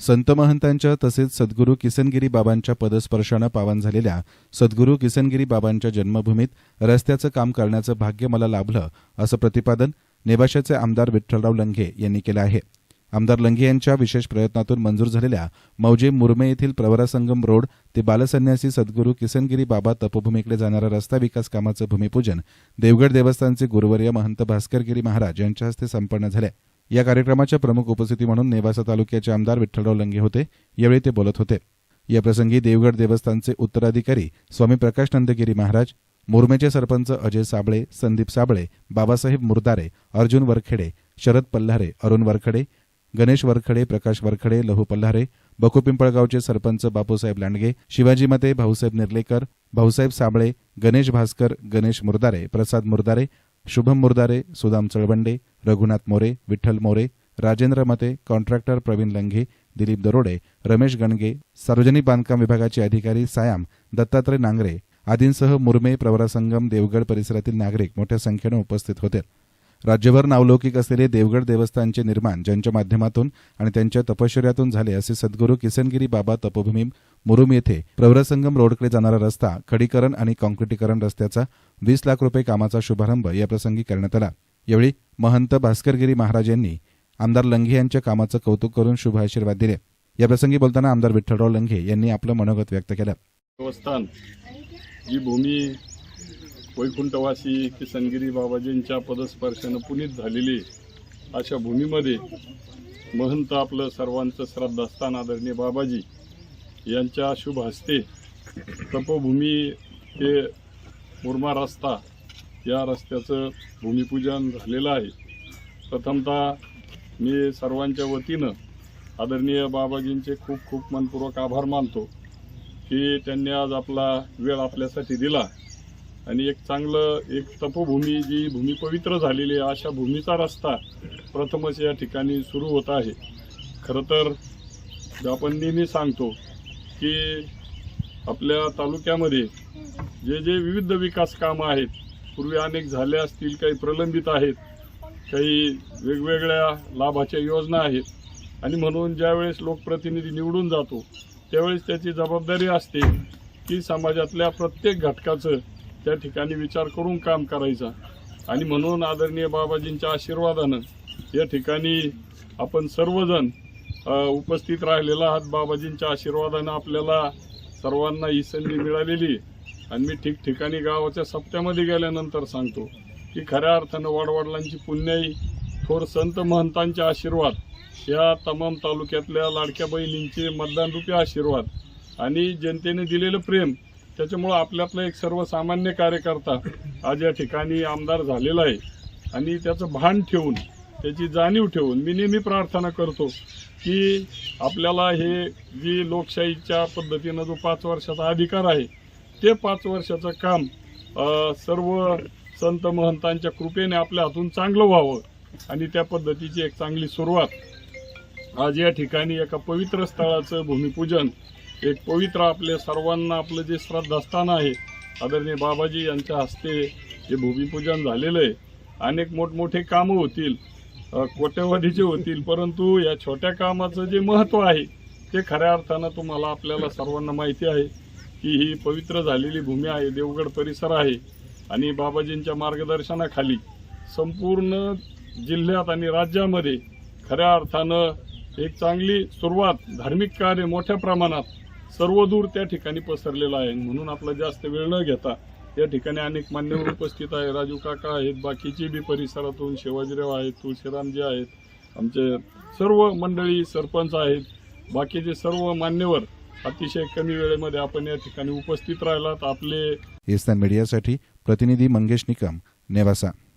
संत महंतांच्या तसेच सद्गुरू किसनगिरी बाबांच्या पदस्पर्शानं पावन झालेल्या सद्गुरू किसनगिरी बाबांच्या जन्मभूमीत रस्त्याचं काम करण्याचं भाग्य मला लाभलं असं प्रतिपादन नेवाशाचे आमदार विठ्ठलराव लंघे यांनी केलं आहे. आमदार लंघे यांच्या विशेष प्रयत्नातून मंजूर झालेल्या मौजे मुरमे येथील प्रवरासंगम रोड ते बालसन्यासी सद्गुरू किसनगिरी बाबा तपभूमीकडे जाणारा रस्ता विकास कामाचं भूमिपूजन देवगड देवस्थानचे गुरुवर्य महंत भास्करगिरी महाराज यांच्या हस्ते संपन्न झाले या कार्यक्रमाच्या प्रमुख उपस्थिती म्हणून नेवासा तालुक्याचे आमदार विठ्ठलराव लंगे होते. यावेळी ते बोलत होते. याप्रसंगी देवगड देवस्थानचे उत्तराधिकारी स्वामी प्रकाश नंदगिरी महाराज मुरमेचे सरपंच अजय साबळे संदीप साबळे बाबासाहेब मुरदारे अर्जुन वरखेडे शरद पल्हारे अरुण वरखडे गणेश वरखडे प्रकाश वरखडे लहू पल्हारे बकू पिंपळगावचे सरपंच बापूसाहेब लांडगे शिवाजी मते भाऊसाहेब निर्लेकर भाऊसाहेब साबळे गणेश भास्कर गणेश मुरदारे प्रसाद मुरदारे शुभम मुरदारे सुदाम चळवंडे रघुनाथ मोरे विठ्ठल मोरे राजेंद्र मते कॉन्ट्रॅक्टर प्रवीण लंघे दिलीप दरोडे रमेश गणगे सार्वजनिक बांधकाम विभागाचे अधिकारी सायाम दत्तात्रय नांगरे आदींसह मुरमे प्रवरासंगम देवगड परिसरातील नागरिक मोठ्या संख्येनं उपस्थित होते. राज्यभर नावलौकिक असलेले देवगड देवस्थानचे निर्माण ज्यांच्या माध्यमातून आणि त्यांच्या तपश्चर्यातून झाले असे सद्गुरू किसनगिरी बाबा तपोभूमी मुरुम येथे प्रवरसंगम रोडकडे जाणारा रस्ता खडीकरण आणि काँक्रिटीकरण रस्त्याचा वीस लाख रुपये कामाचा शुभारंभ याप्रसंगी करण्यात आला. यावेळी महंत भास्करगिरी महाराज यांनी आमदार लंघे यांच्या कामाचं कौतुक करून शुभ आशीर्वाद दिले. याप्रसंगी बोलताना आमदार विठ्ठलराव लंघे यांनी आपलं मनोगत व्यक्त केलं. देवस्थान जी भूमी वैकुंठवासी किसनगिरी बाबाजींच्या पदस्पर्शानं पुनीत झालेली अशा भूमीमध्ये महंत आपलं सर्वांचं श्रद्धास्थान आदरणीय बाबाजी यांच्या शुभ हस्ते तपोभूमी ते मुरमा रस्ता या रस्त्याचं भूमिपूजन झालेलं आहे. प्रथमतः मी सर्वांच्या वतीनं आदरणीय बाबाजींचे खूप खूप मनपूर्वक आभार मानतो की त्यांनी आज आपला वेळ आपल्यासाठी दिला. आणि एक चांगलं एक तपोभूमी जी भूमी पवित्र झालेली आहे अशा भूमीचा रस्ता प्रथमच या ठिकाणी सुरू होत आहे. खरं तर आपण नेहमी सांगतो की आपल्या तालुक्यामध्ये जे जे विविध विकास कामं आहेत पूर्वी अनेक झाले असतील काही प्रलंबित आहेत काही वेगवेगळ्या लाभाच्या योजना आहेत. आणि म्हणून ज्यावेळेस लोकप्रतिनिधी निवडून जातो त्यावेळेस त्याची जबाबदारी असते की समाजातल्या प्रत्येक घटकाचं त्या ठिकाणी विचार करून काम करायचा. आणि म्हणून आदरणीय बाबाजींच्या आशीर्वादानं या ठिकाणी आपण सर्वजण उपस्थित राहिलेला आहात. बाबाजींच्या आशीर्वादानं आपल्याला सर्वांना ही संधी मिळालेली आणि मी ठिकठिकाणी गावाच्या सप्त्यामध्ये गेल्यानंतर सांगतो की खऱ्या अर्थानं वाडवडलांची पुण्याई थोर संत महंतांचे आशीर्वाद या तमाम तालुक्यातल्या लाडक्या बहिणींचे मतदानरूपी आशीर्वाद आणि जनतेने दिलेलं प्रेम त्याच्यामुळं आपल्यातला एक सर्वसामान्य कार्यकर्ता आज या ठिकाणी आमदार झालेला आहे. आणि त्याचं भान ठेवून त्याची जाणीव ठेवून मी नेहमी प्रार्थना करतो की आपल्याला हे जी लोकशाहीच्या पद्धतीनं जो पाच वर्षाचा अधिकार आहे ते पाच वर्षाचं काम सर्व संत महंतांच्या कृपेने आपल्या हातून चांगलं व्हावं आणि त्या पद्धतीची एक चांगली सुरुवात आज या ठिकाणी एका पवित्र स्थळाचं भूमिपूजन एक पवित्र आपले सर्वांना आपलं जे श्रद्धास्थान आहे आदरणीय बाबाजी यांच्या हस्ते जे भूमिपूजन झालेलं आहे. अनेक मोठमोठे कामं होतील कोट्यवधीचे होतील परंतु या छोट्या कामाचं जे महत्त्व आहे ते खऱ्या अर्थानं तुम्हाला आपल्याला सर्वांना माहिती आहे की ही पवित्र झालेली भूमी आहे देवगड परिसर आहे. आणि बाबाजींच्या मार्गदर्शनाखाली संपूर्ण जिल्ह्यात आणि राज्यामध्ये खऱ्या अर्थानं एक चांगली सुरुवात धार्मिक कार्य मोठ्या प्रमाणात सर्वदूर त्या ठिकाणी पसरलेलं आहे. म्हणून आपला जास्त वेळ न घेता या ठिकाणी अनेक मान्यवर उपस्थित आहे राजू काका आहेत बाकीचे बी परिसरातून शिवाजीराव आहेत तुळशीरामजी आहेत आमचे सर्व मंडळी सरपंच आहेत. बाकीचे सर्व मान्यवर अतिशय कमी वेळेमध्ये आपण या ठिकाणी उपस्थित राहिलात. आपले इस्तान मीडियासाठी प्रतिनिधी मंगेश निकम नेवासा.